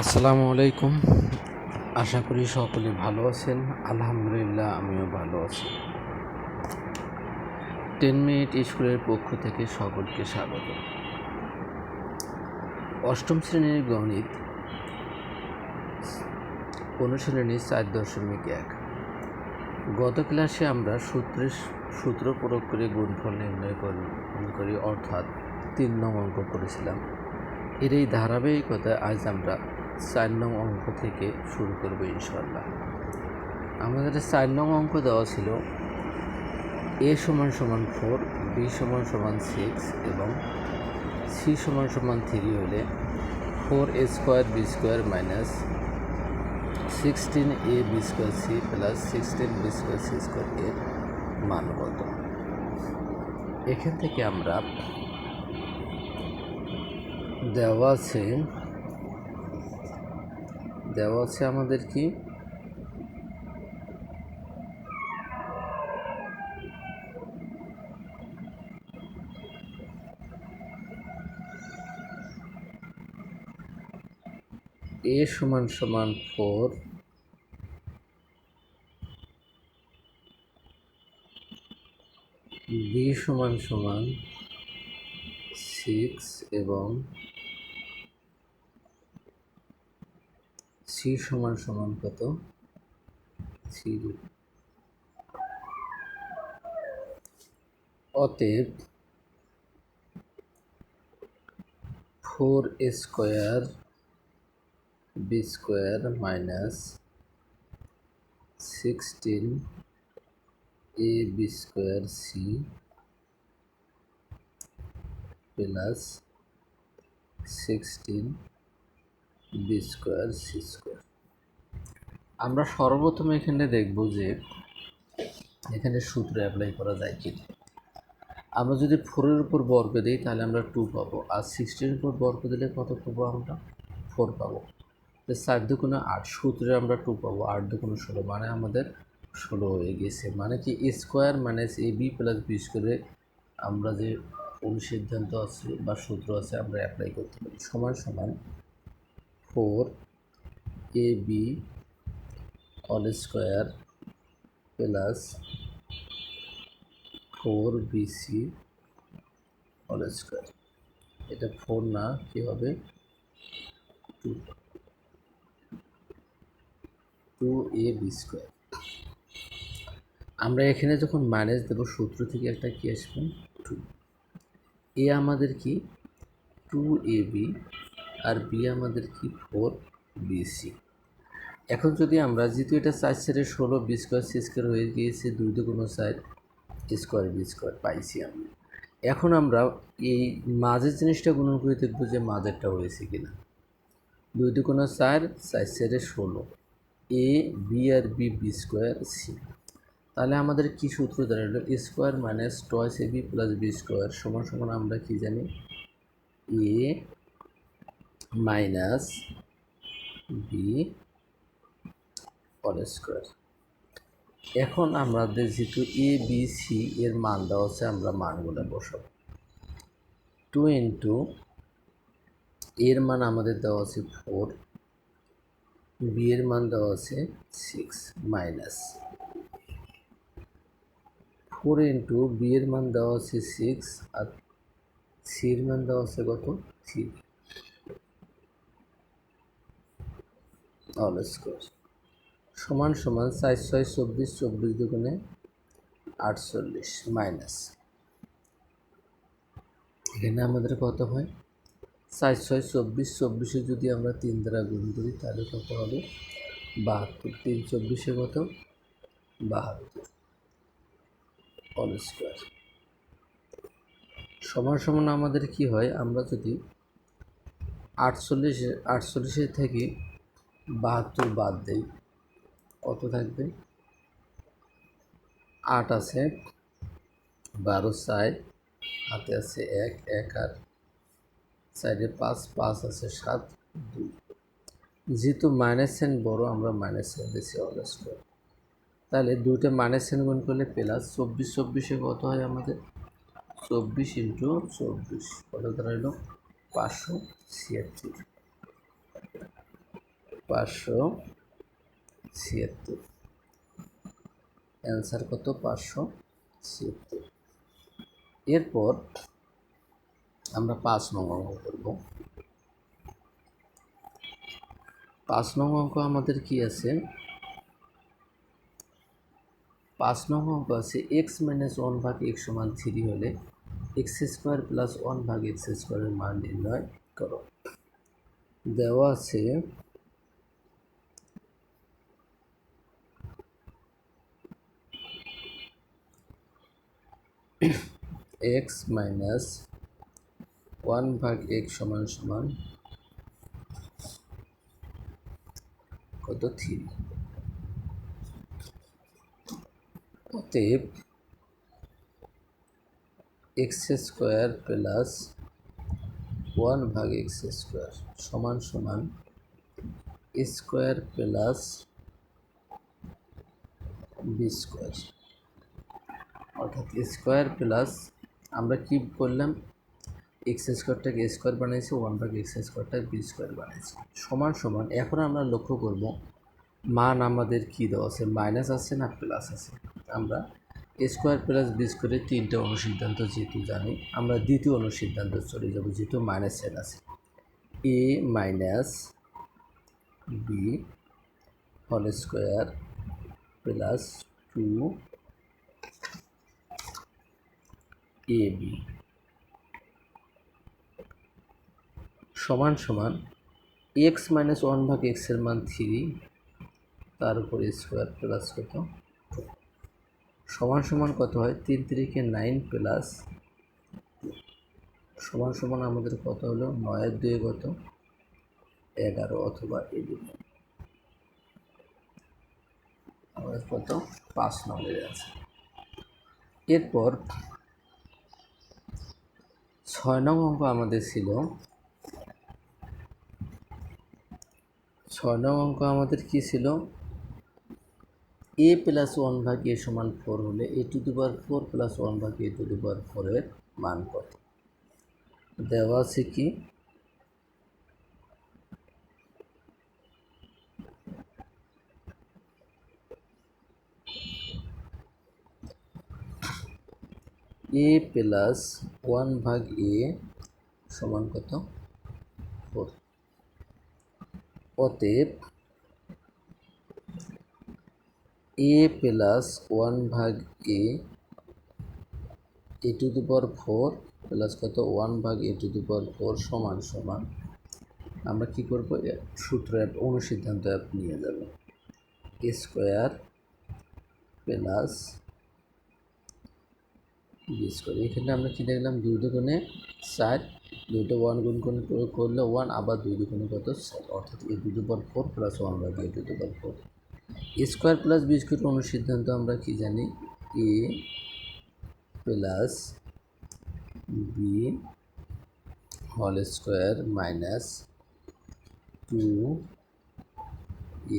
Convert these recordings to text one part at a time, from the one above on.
আসসালামু আলাইকুম। আশা করি সকলে ভালো আছেন। আলহামদুলিল্লাহ, আমিও ভালো আছি। টেন মিনিট স্কুলের পক্ষ থেকে সকলকে স্বাগত। অষ্টম শ্রেণির গণিত অনুশীলনী চার দশমিক এক। গত ক্লাসে আমরা সূত্রের সূত্র প্রয়োগ করে গুণফল নির্ণয় করি, অর্থাৎ তিন নং অঙ্ক করেছিলাম। এর এই ধারাবাহিকতায় আজ আমরা চার নং অঙ্ক থেকে শুরু করব ইনশাল্লাহ আমাদের চার নং অঙ্ক দেওয়া ছিল, এ সমান সমান ফোর, বি সমান সমান সিক্স এবং সি সমান সমান থ্রি হলে four A square B square minus sixteen A B square C plus sixteen B square C square এর মান কত? এখান থেকে আমরা দেওয়া আছে দেওয়া আছে আমাদের কি এ সমান সমান ফোর। বি সমান সমান সিক্স এবং সি সমান সমান কত? থ্রি অতএব four square B square minus sixteen A B square C plus sixteen B square C square. আমরা সর্বপ্রথম এখানে দেখব যে এখানে সূত্র অ্যাপ্লাই করা যায় কি। আমরা যদি ফোরের উপর বর্গ দিই, তাহলে আমরা টু পাবো। আর সিক্সটির উপর বর্গ দিলে কত পাবো আমরা? ফোর পাবো। তো চার দুগুণে আট, সূত্রে আমরা টু পাবো। আট দুগুণে ষোলো মানে আমাদের ষোলো হয়ে গেছে। মানে কি square minus A B plus B স্কোয়ারে আমরা যে অনুসিদ্ধান্ত আছে বা সূত্র আছে, আমরা অ্যাপ্লাই করতে পারি। সমান সমান four A B all square plus four BC all square. এটা ফোর না, কী হবে? Two. Two A B square. আমরা এখানে যখন মাইনাস দেবো, সূত্র থেকে একটা কি আসবে? টু। এ আমাদের কি? টু এ বি, আর বি আমাদের কি? ফোর বিসি এখন যদি আমরা যেহেতু এটা চার সাইডে ষোলো বি স্কোয়ার সি স্কোয়ার হয়ে গিয়েছে, দুই দুগুণ সাইড স্কোয়ার বি স্কোয়ার পাইছি আমরা এখন আমরা এই মাঝের জিনিসটা গুণন করে দেখব যে মাঝেরটা হয়েছে কিনা। দুই দুগুণ চার চার সাইডে ষোলো। এ বি আর বি বি স্কোয়ার সি তাহলে আমাদের কি সূত্র দাঁড়াল? Square minus twice A B plus B square সমান সমান আমরা কি জানি? A minus B all square এখন আমাদের যেহেতু এ বি সি এর মান দেওয়া আছে, আমরা মানগুলো বসাব। টু ইন্টু এর মান আমাদের দেওয়া আছে ফোর বি এর মান দেওয়া আছে six minus four into B এর মান দেওয়া আছে সিক্স আর সি এর মান দেওয়া আছে কত? থ্রি অল স্কোয়ার সমান সমান চার ছয়, চব্বিশ চব্বিশ দুগুণে আটচল্লিশ, মাইনাস। এখানে আমাদের কত হয়? চার ছয়, চব্বিশ, চব্বিশে যদি আমরা তিন দ্বারা গুণ করি, তাহলে কত হবে? বাহাত্তর, তিন, চব্বিশে কত? বাহাত্তর। অল স্কোয়ার সমান সমান আমাদের কি হয়? আমরা যদি আটচল্লিশে আটচল্লিশের থেকে বাহাত্তর বাদ দেই কত থাকবে? আট আছে, বারো সাইড হাতে আছে এক এক আর সাইডে পাঁচ পাঁচ আছে সাত, দুই। যেহেতু মাইনাস সেন বড়, আমরা মাইনাস সেন দিয়েছি অল স্কোয়ার তাহলে দুইটা মাইনাস সেন গুণ করলে প্লাস চব্বিশ, চব্বিশে কত হয় আমাদের? চব্বিশ ইন্টু চব্বিশ, কত দাঁড়াইলো পাঁচশো ছিয়াত্তর। পাঁচশো ছিয়াত্তর। অ্যান্সার কত? পাঁচশো ছিয়াত্তর। এরপর আমরা পাঁচ নং অঙ্ক করব। পাঁচ নং অঙ্ক আমাদের কি আছে? পাঁচ নং অঙ্ক আছে এক্স মাইনাস ওয়ান ভাগ এক্স সমান থ্রি হলে এক্স স্কোয়ার প্লাস ওয়ান ভাগ এক্স স্কোয়ারের মান নির্ণয় করো। দেওয়া আছে এক্স মাইনাস ওয়ান ভাগ এক্স সমান সমান কত থ্রি অতএব এক্স স্কোয়ার প্লাস ওয়ান ভাগ এক্স স্কোয়ার সমান সমান স্কোয়ার প্লাস বি স্কোয়ার অর্থাৎ স্কোয়ার প্লাস আমরা কি করলাম? এক্স স্কোয়ারটাকে স্কোয়ার বানিয়েছি ওয়ান ভাগ এক্স স্কোয়ারটাকে বি স্কোয়ার বানিয়েছি। সমান সমান, এখন আমরা লক্ষ্য করব মান আমাদের কী দেওয়া আছে? মাইনাস আছে না প্লাস আছে? আমরা স্কোয়ার প্লাস বি স্কোয়ারের তিনটে অনুসিদ্ধান্ত যেহেতু জানি, আমরা দ্বিতীয় অনুসিদ্ধান্ত চলে যাব যেহেতু মাইনাস সাইন আছে। A minus B whole square plus two A B সমান সমান এক্স মাইনাস ওয়ান ভাগ এক্সের মান থ্রি তার উপর স্কোয়ার প্লাস কত? সমান সমান কত হয়? তিন তিরিকে নাইন প্লাস সমান সমান আমাদের কত হলো? নয়ের দুয়ে কত? এগারো অথবা এদিকে আমাদের কত? পাঁচ নম্বরে আছে। এরপর ছয় নং অঙ্ক আমাদের ছিল। ছয় নং অঙ্ক আমাদের কি ছিল? এ প্লাস ওয়ান ভাগ এ সমান ফোর হলে A to the power four plus one ভাগ এ টু দি পাওয়ার ফোরের মান কত? দেওয়া আছে কি? এ প্লাস ওয়ান ভাগ এ সমান কত? ফোর অতএব এ প্লাস ওয়ান ভাগ A A to the power four plus কত? ওয়ান ভাগ A to the power four সমান সমান। আমরা কী করব? এ- সূত্র অ্যাপ অনুসিদ্ধান্ত অ্যাপ নিয়ে যাব। স্কোয়ার প্লাস বি স্কোয়ার এখানে আমরা কী দেখলাম, দুই দুগুণে চার দুটো ওয়ান গুণ করে করলে ওয়ান আবার দুই দুগুণে কত? অর্থাৎ A to the power four plus one ভাগ A to the power four square plus B square অনুসিদ্ধান্ত আমরা কি জানি? এ প্লাস বি হল square minus two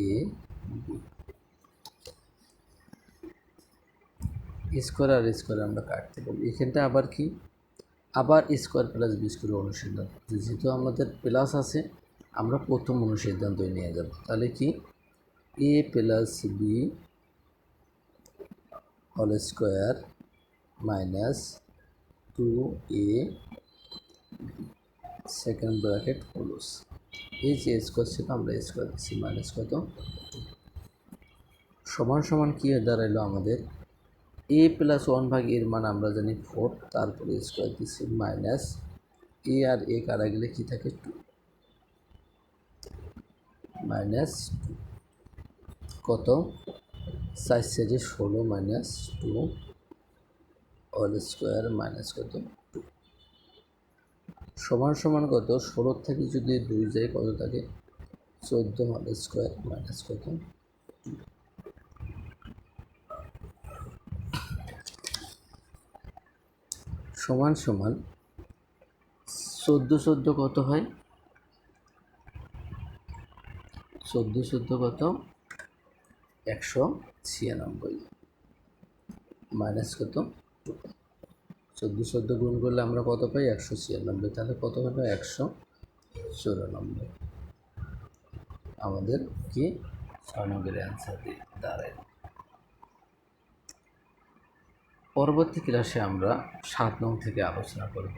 A B square R square আমরা কাটতে পারি। এখানটা আবার কি? আবার স্কোয়ার প্লাস বি স্কোয়ার অনুসিদ্ধান্ত যেহেতু আমাদের প্লাস আছে, আমরা প্রথম অনুসিদ্ধান্তই নিয়ে যাব। তাহলে কি? এ প্লাস বি হল square minus two A second bracket close এই যে স্কোয়ার ছিল, আমরা স্কোয়ার দিচ্ছি মাইনাস কত? সমান সমান কী দাঁড়াইলো আমাদের? এ প্লাস ওয়ান ভাগ এর মান আমরা জানি ফোর তারপরে স্কোয়ার দিচ্ছি মাইনাস এ আর এ কারা গেলে কী থাকে টু মাইনাস টু কত? সাইজ সাইজে ষোলো minus two all square minus কত? টু সমান সমান কত? ষোলোর থেকে যদি দুই যায় কত থাকে? চোদ্দ হল স্কোয়ার মাইনাস কত? সমান সমান চোদ্দ চোদ্দ কত হয়? চোদ্দ চোদ্দ কত? একশো ছিয়ানব্বই। মাইনাস কত? চোদ্দ চোদ্দ গুণ করলে আমরা কত পাই? একশো ছিয়ানব্বই। তাহলে কত হলো? একশো চুরানব্বই। আমাদের কি? ছয় নম্বরের অ্যান্সার দাঁড়ায়। পরবর্তী ক্লাসে আমরা সাত নং থেকে আলোচনা করব।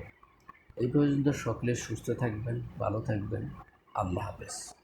এই পর্যন্ত সকলে সুস্থ থাকবেন, ভালো থাকবেন। আল্লাহ হাফেজ।